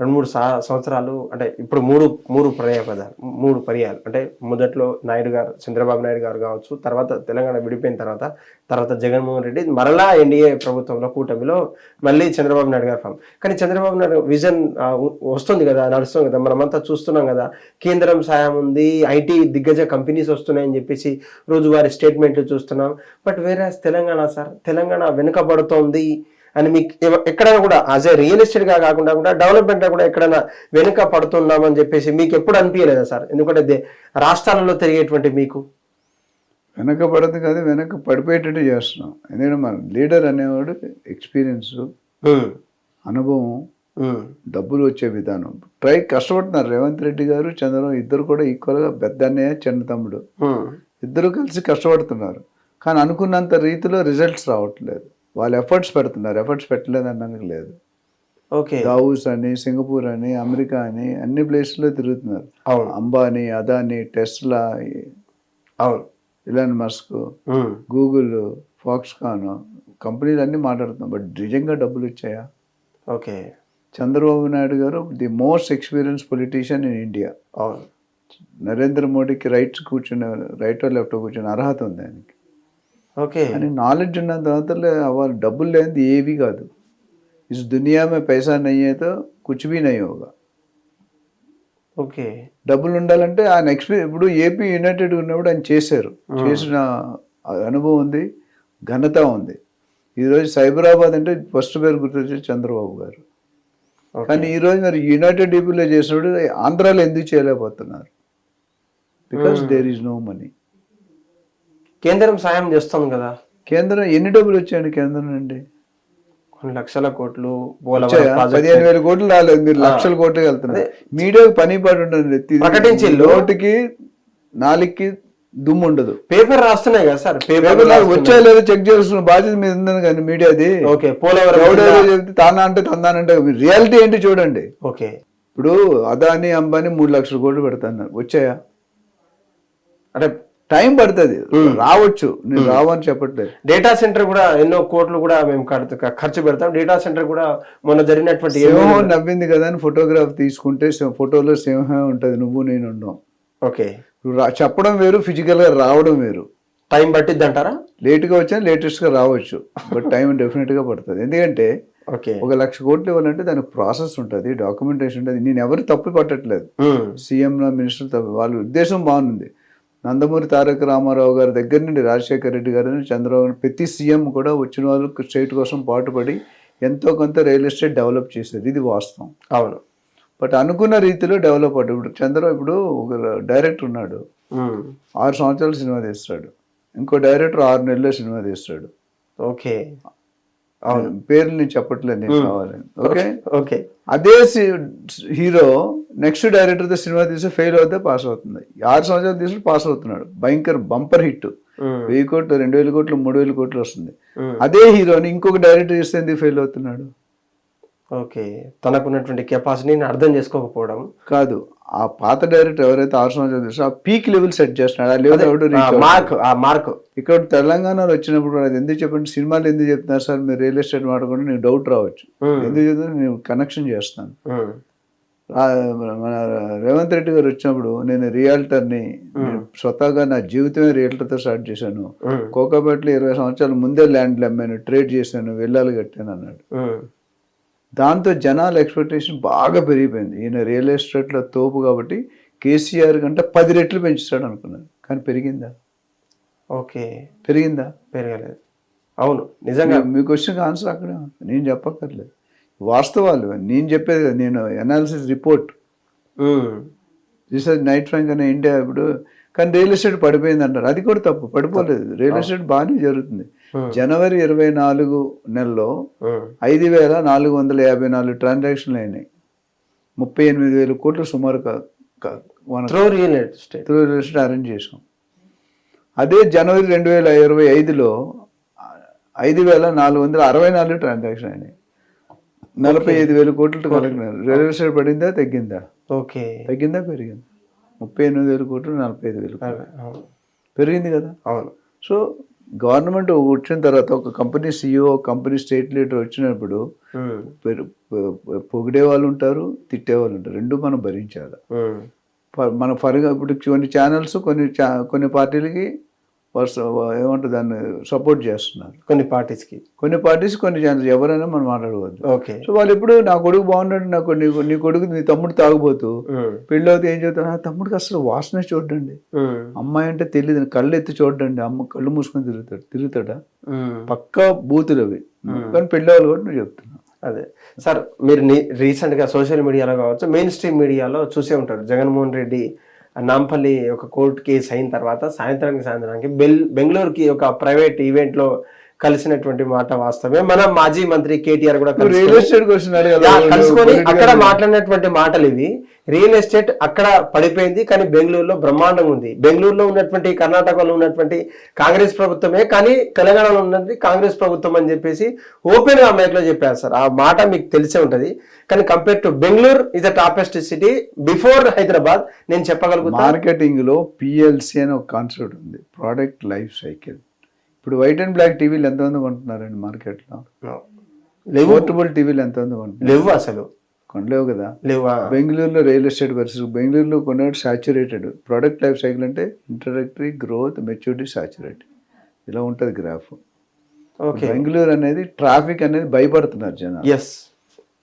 రెండు మూడు సా- సంవత్సరాలు అంటే ఇప్పుడు మూడు మూడు పర్యాయ పదాలు మూడు పర్యాలు అంటే మొదట్లో నాయుడు గారు చంద్రబాబు నాయుడు గారు కావచ్చు తర్వాత తెలంగాణ విడిపోయిన తర్వాత తర్వాత జగన్మోహన్ రెడ్డి మరలా ఎన్డీఏ ప్రభుత్వంలో కూటమిలో మళ్ళీ చంద్రబాబు నాయుడు గారు ఫామ్. కానీ చంద్రబాబు నాయుడు విజన్ వస్తుంది కదా నడుస్తుంది కదా మనమంతా చూస్తున్నాం కదా కేంద్రం సాయం ఉంది ఐటీ దిగ్గజ కంపెనీస్ వస్తున్నాయని చెప్పేసి రోజువారీ స్టేట్మెంట్లు చూస్తున్నాం. బట్ వేరే తెలంగాణ సార్ తెలంగాణ వెనుకబడుతోంది. అని మీకు ఎక్కడైనా కూడా యాజ్ ఏ రియల్ ఎస్టేట్గా కాకుండా కూడా డెవలప్మెంట్ కూడా ఎక్కడైనా వెనుక పడుతున్నామని చెప్పేసి మీకు ఎప్పుడు అనిపించలేదా సార్? ఎందుకంటే రాష్ట్రాలలో తిరిగేటువంటి మీకు. వెనక పడదు కాదు వెనక పడిపోయేటట్టు చేస్తున్నాం. ఎందుకంటే మన లీడర్ అనేవాడు ఎక్స్పీరియన్స్ అనుభవం డబ్బులు వచ్చే విధానం. ట్రై కష్టపడుతున్నారు రేవంత్ రెడ్డి గారు చంద్రబాబు ఇద్దరు కూడా ఈక్వల్గా పెద్ద అన్నయ్య చిన్న తమ్ముడు. ఇద్దరు కలిసి కష్టపడుతున్నారు. కానీ అనుకున్నంత రీతిలో రిజల్ట్స్ రావట్లేదు. వాళ్ళు ఎఫర్ట్స్ పెడుతున్నారు. ఎఫర్ట్స్ పెట్టలేదు అనడానికి లేదు. ఓకే దావూస్ అని సింగపూర్ అని అమెరికా అని అన్ని ప్లేస్లో తిరుగుతున్నారు. అవును. అంబానీ అదానీ టెస్లా అవును. ఇలాన్ మస్క్ గూగుల్ ఫాక్స్కాన్ కంపెనీలు అన్నీ మాట్లాడుతున్నాం బట్ నిజంగా డబ్బులు వచ్చాయా? Okay Chandrababu Naidu garu the most experience politician in India Narendra మోడీకి రైట్ కూర్చునే రైట్ లెఫ్ట్ కూర్చునే అర్హత ఉంది ఆయనకి. ఓకే. అని నాలెడ్జ్ ఉన్న తర్వాత వాళ్ళు డబ్బులు లేనిది ఏవి కాదు. Is Duniya May Paisa Bhi నయ్యి Hoga. Okay. డబ్బులు ఉండాలంటే ఆయన ఎక్స్పీరియన్స్ ఇప్పుడు ఏపీ యునైటెడ్ ఉన్నప్పుడు ఆయన చేశారు. చేసిన అనుభవం ఉంది ఘనత ఉంది. ఈరోజు సైబరాబాద్ అంటే ఫస్ట్ పేరు గుర్తొచ్చేది చంద్రబాబు గారు. కానీ ఈరోజు మరి యునైటెడ్ ఏపీలో చేసినప్పుడు ఆంధ్రాలో ఎందుకు చేయలేకపోతున్నారు? Because there is no money కేంద్రం సాయం చేస్తుంది కదా. కేంద్రం ఎన్ని డబ్బులు వచ్చాయండి కేంద్రం నుండి? కొన్ని లక్షల కోట్లు పదిహేను వేల కోట్లు రాలేదు మీరు లక్షల కోట్లు వెళ్తున్నారు. మీడియాకి పని పాటు ఉంటుంది తి- ప్రకటించిల్లు. నోటికి నాలుగుకి దుమ్ము ఉండదు. పేపర్ రాస్తున్నాయి కదా సార్ పేపర్ వచ్చా లేదో చెక్ చేస్తున్న బాధ్యత మీద ఉందని కానీ మీడియాది. ఓకే పోలవరం తానా అంటే తందానంటే రియాలిటీ ఏంటి చూడండి. ఓకే. ఇప్పుడు అదాని అంబానీ మూడు లక్షల కోట్లు పెడతాన్నారు వచ్చాయా? అంటే టైం పడుతుంది. రావచ్చు. నేను రావని చెప్పట్లేదు. డేటా సెంటర్ కూడా ఎన్నో కోట్లు కూడా మేము కడుతు- ఖర్చు పెడతాం. డేటా సెంటర్ కూడా మొన్న జరిగినటువంటి ఏ- సింహం నవ్వింది కదా అని ఫోటోగ్రాఫ్ తీసుకుంటే ఫోటోలో సింహం ఉంటుంది. నువ్వు నేను ఉన్నాం. ఓకే. చెప్పడం వేరు ఫిజికల్గా రావడం వేరు. టైం పట్టిద్ది అంటారా లేట్గా వచ్చినా లేటెస్ట్గా రావచ్చు. బట్ టైం డెఫినెట్గా పడుతుంది. ఎందుకంటే ఓకే. ఒక లక్ష కోట్లు ఇవ్వాలంటే దానికి ప్రాసెస్ ఉంటుంది డాక్యుమెంటేషన్ ఉంటుంది. నేను ఎవరు తప్పు పట్టట్లేదు. సీఎం మినిస్టర్ తప్పు వాళ్ళ ఉద్దేశం బాగుంది. నందమూరి తారక రామారావు గారి దగ్గర నుండి రాజశేఖర రెడ్డి గారి నుండి చంద్రబాబు ప్రతి సీఎం కూడా వచ్చిన వాళ్ళకి స్టేట్ కోసం పాటుపడి ఎంతో కొంత రియల్ ఎస్టేట్ డెవలప్ చేశారు ఇది వాస్తవం. అవును. బట్ అనుకున్న రీతిలో డెవలప్ అవుతుంది ఇప్పుడు చంద్ర ఇప్పుడు ఒక డైరెక్టర్ ఉన్నాడు. ఆరు సంవత్సరాలు సినిమా తీస్తాడు. ఇంకో డైరెక్టర్ ఆరు నెలల్లో సినిమా తీస్తాడు. ఓకే. పేర్లు నేను చెప్పట్లేదు నేను కావాలని. ఓకే? ఓకే. అదే హీరో నెక్స్ట్ డైరెక్టర్తో సినిమా తీస్తే ఫెయిల్ అవుతే పాస్ అవుతుంది. ఆరు సంవత్సరాలు తీసి పాస్ అవుతున్నాడు. భయంకర బంపర్ హిట్. వెయ్యి కోట్లు రెండు వేల కోట్లు మూడు వేల కోట్లు వస్తుంది. అదే హీరోని ఇంకొక డైరెక్టర్ చేస్తే ఎందుకు ఫెయిల్ అవుతున్నాడు? ఓకే. తనకున్నటువంటి కెపాసిటీని అర్థం చేసుకోకపోవడం. కాదు. ఆ పాత డైరెక్టర్ ఎవరైతే ఆరు సంవత్సరాలు తీస్తే ఆ పీక్ లెవెల్ సెట్ చేస్తున్నాడు. ఆ లెవెల్. మార్క్ ఆ మార్క్. ఇక్కడ తెలంగాణలో వచ్చినప్పుడు అది ఎందుకు చెప్పండి? సినిమాలు ఎందుకు చెప్తున్నారు సార్? మీరు రియల్ ఎస్టేట్ మాట్లాడుకుంటే నీకు డౌట్ రావచ్చు. ఎందుకు చెప్తున్నా నేను కనెక్షన్ చేస్తాను ఉమ్, ఆ, మన రేవంత్ రెడ్డి గారు వచ్చినప్పుడు నేను రియాల్టర్ని స్వతహాగా నా జీవితమే రియల్టర్తో స్టార్ట్ చేశాను. కోకాపేటలో ఇరవై సంవత్సరాల ముందే ల్యాండ్లు అమ్మాను ట్రేడ్ చేశాను వెళ్ళాలి కట్టాను అన్నాడు. దాంతో జనాల ఎక్స్పెక్టేషన్ బాగా పెరిగిపోయింది. ఈయన రియల్ ఎస్టేట్లో తోపు కాబట్టి కేసీఆర్ కంటే పది రెట్లు పెంచుతాడు అనుకున్నాను. కానీ పెరిగిందా? ఓకే. పెరిగిందా? పెరగలేదు. అవును నిజంగా. మీ క్వశ్చన్కి ఆన్సర్ అక్కడే. నేను చెప్పక్కర్లేదు. వాస్తవాలు. నేను చెప్పేది కదా, నేను analysis report research Knight Frank అనే ఇండియా ఇప్పుడు కానీ రియల్ ఎస్టేట్ పడిపోయింది అంటారు. అది కూడా తప్పు పడిపోలేదు. రియల్ ఎస్టేట్ బాగానే జరుగుతుంది. జనవరి ఇరవై నాలుగు నెలలో ఐదు వేల నాలుగు వందల యాభై నాలుగు ట్రాన్సాక్షన్లు అయినాయి. ముప్పై ఎనిమిది వేల కోట్లు సుమారు real estate real estate arrange చేసాం అదే జనవరి రెండు వేల ఇరవై ఐదులో ఐదు వేల నాలుగు వందల అరవై నాలుగు ట్రాన్సాక్షన్ అయినాయి. నలభై ఐదు వేల కోట్లు రియల్ ఎస్టేట్ పడిందా తగ్గిందా? ఓకే. తగ్గిందా పెరిగిందా? ముప్పై ఎనిమిది వేల కోట్లు నలభై ఐదు వేలు పెరిగింది కదా? అవును. సో గవర్నమెంట్ వచ్చిన తర్వాత ఒక company CEO company state leader వచ్చినప్పుడు పొగిడే వాళ్ళు ఉంటారు తిట్టే వాళ్ళు ఉంటారు. రెండు మనం భరించాలి. ఫర్- మన ఫర్గా ఇప్పుడు కొన్ని ఛానల్స్ కొన్ని కొన్ని పార్టీలకి ఏమంటారు దాన్ని సపోర్ట్ చేస్తున్నారు. కొన్ని పార్టీస్కి. కొన్ని పార్టీస్ కొన్ని ఛానల్స్ ఎవరైనా మనం మాట్లాడవద్దు ఓకే సో వాళ్ళు ఎప్పుడు నా కొడుకు బాగున్నాడు నా నీ నీ కొడుకు నీ తమ్ముడు తాగుబోతూ. పెళ్ళి అవుతే ఏం చెప్తాను నా తమ్ముడికి అసలు వాసన చూడండి అమ్మాయి అంటే తెలియదు కళ్ళు ఎత్తి చూడండి అమ్మ కళ్ళు మూసుకొని తిరుగుతాడు తిరుగుతాడా. పక్కా బూతులు అవి. కానీ పెళ్ళి వాళ్ళు కూడా నువ్వు చెప్తున్నావు అదే. సార్ మీరు ని- recent గా సోషల్ మీడియాలో కావచ్చు మెయిన్ స్ట్రీమ్ మీడియాలో చూసే ఉంటారు. జగన్మోహన్ రెడ్డి నాంపల్లి ఒక కోర్టు కేసు అయిన తర్వాత సాయంత్రానికి సాయంత్రానికి బెల్ బెంగళూరుకి ఒక ప్రైవేట్ ఈవెంట్లో కలిసినటువంటి మాట వాస్తవమే. మన మాజీ మంత్రి కేటీఆర్ కూడా రియల్ ఎస్టేట్ కలుసుకొని అక్కడ మాట్లాడినటువంటి మాటలు ఇవి. రియల్ ఎస్టేట్ అక్కడ పడిపోయింది కానీ బెంగళూరులో బ్రహ్మాండంగా ఉంది. బెంగళూరులో ఉన్నటువంటి కర్ణాటకలో ఉన్నటువంటి కాంగ్రెస్ ప్రభుత్వమే కానీ తెలంగాణలో ఉన్నది కాంగ్రెస్ ప్రభుత్వం అని చెప్పేసి ఓపెన్గా మైక్లో చెప్పారు సార్. ఆ మాట మీకు తెలిసే ఉంటది. కానీ compare to Bengaluru is the toppest city before Hyderabad నేను చెప్పగలుగుతాను మార్కెటింగ్లో పిఎల్సి అని ఒక కాన్సెప్ట్ ఉంది. ప్రోడక్ట్ లైఫ్ సైకిల్ ఇప్పుడు వైట్ అండ్ బ్లాక్ టీవీలు ఎంతమంది కొంటున్నారండి మార్కెట్లో? పోర్టబుల్ టీవీలు ఎంతమంది కొంటున్నారు? లేవు అసలు. కొనలేవు కదా? లేవా? బెంగళూరులో రియల్ ఎస్టేట్ పరిస్థితి బెంగళూరులో కొనేవాడు సాచురేటెడ్ ప్రోడక్ట్ లైఫ్ సైకిల్ అంటే ఇంట్రడక్టరీ గ్రోత్ మెచ్యూరిటీ సాచురేటెడ్ ఇలా ఉంటుంది గ్రాఫ్ ఓకే బెంగళూరు అనేది ట్రాఫిక్ అనేది భయపడుతున్నారు జనాలు. ఎస్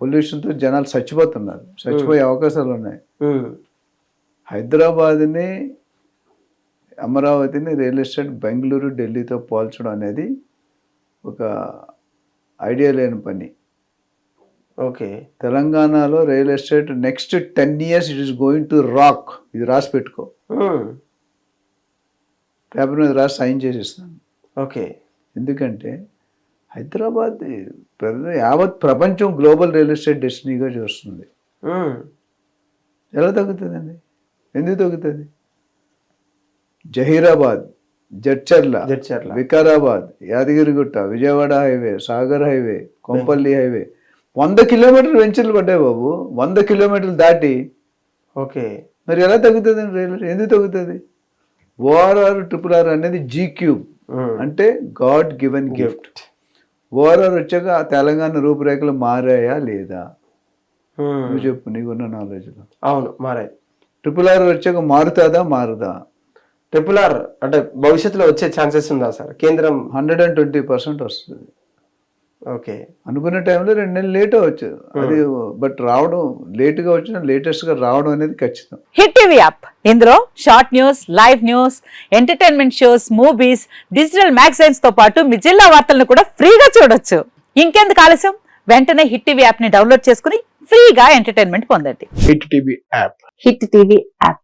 పొల్యూషన్తో జనాలు చచ్చిపోతున్నారు. చచ్చిపోయే అవకాశాలు ఉన్నాయి. Hmm. హైదరాబాద్ని అమరావతిని రియల్ ఎస్టేట్ బెంగళూరు ఢిల్లీతో పోల్చడం అనేది ఒక ఐడియా లేని పని. ఓకే. తెలంగాణలో real estate next ten years it is going to rock. ఇది రాసి పెట్టుకో. పేపర్ మీద రాసి సైన్ చేసి ఇస్తాను ఓకే. ఎందుకంటే హైదరాబాద్ యావత్ ప్రపంచం గ్లోబల్ రియల్ ఎస్టేట్ డెస్టినీగా చూస్తుంది. ఎలా తగ్గుతుందండి? ఎందుకు తగ్గుతుంది? Zaheerabad Jadcherla Jadcherla. Vikarabad Yadagirigutta Vijayawada highway Sagar highway Kompally highway. వంద కిలోమీటర్లు వెంచర్లు పడ్డాయి బాబు. వంద కిలోమీటర్లు దాటి ఓకే. మరి ఎలా తగ్గుతుంది రైలు? ఎందుకు తగ్గుతుంది? ఓఆర్ఆర్ ట్రిపుల్ ఆర్ అనేది జీ క్యూబ్ Hmm. అంటే గాడ్ గివెన్ గిఫ్ట్ ఓఆర్ఆర్ వచ్చాక ఆ తెలంగాణ రూపురేఖలు మారాయా లేదా? Hmm. నువ్వు చెప్పు నీకున్న నాలెడ్జ్లో అవును మారాయి. ట్రిపుల్ ఆర్ వచ్చాక మారుతుందా? మారుదా? ట్రిపుల్ ఆర్ అంటే భవిష్యత్తులో వచ్చే ఛాన్సెస్ ఉందా సార్? కేంద్రం హండ్రెడ్ అండ్ ట్వంటీ పర్సెంట్ వస్తుంది. ఓకే. అనుకున్న టైంలో రెండు నెలలు లేట్ అవ్వచ్చు. అది బట్ రావడం లేట్గా వచ్చిన లేటెస్ట్గా రావడం అనేది ఖచ్చితం. Hit TV app. ఇందులో short news live news entertainment shows movies digital మ్యాగజైన్స్తో పాటు మీ జిల్లా వార్తలను కూడా ఫ్రీగా చూడొచ్చు. ఇంకెందుకు ఆలస్యం? వెంటనే హిట్ టీవీ యాప్ని డౌన్లోడ్ చేసుకుని ఫ్రీగా ఎంటర్టైన్మెంట్ పొందండి. Hit TV app. Hit TV app.